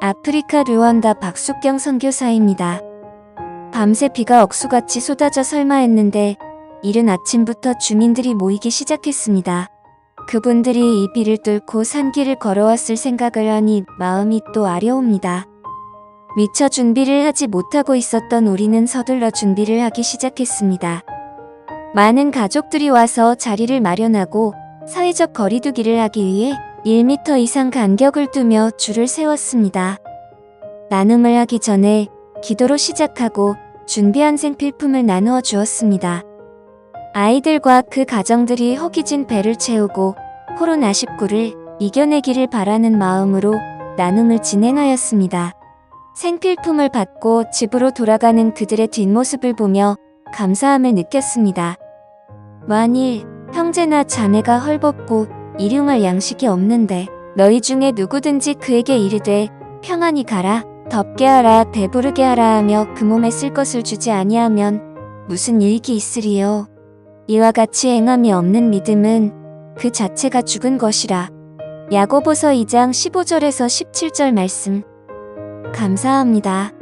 아프리카 르완다 박숙경 선교사입니다. 밤새 비가 억수같이 쏟아져 설마 했는데 이른 아침부터 주민들이 모이기 시작했습니다. 그분들이 이 비를 뚫고 산길을 걸어왔을 생각을 하니 마음이 또 아려옵니다. 미처 준비를 하지 못하고 있었던 우리는 서둘러 준비를 하기 시작했습니다. 많은 가족들이 와서 자리를 마련하고 사회적 거리두기를 하기 위해 1m 이상 간격을 두며 줄을 세웠습니다. 나눔을 하기 전에 기도로 시작하고 준비한 생필품을 나누어 주었습니다. 아이들과 그 가정들이 허기진 배를 채우고 코로나19를 이겨내기를 바라는 마음으로 나눔을 진행하였습니다. 생필품을 받고 집으로 돌아가는 그들의 뒷모습을 보며 감사함을 느꼈습니다. 만일 형제나 자매가 헐벗고 일용할 양식이 없는데 너희 중에 누구든지 그에게 이르되 평안히 가라 덥게 하라 배부르게 하라 하며 그 몸에 쓸 것을 주지 아니하면 무슨 이익이 있으리요? 이와 같이 행함이 없는 믿음은 그 자체가 죽은 것이라. 야고보서 2장 15절에서 17절 말씀. 감사합니다.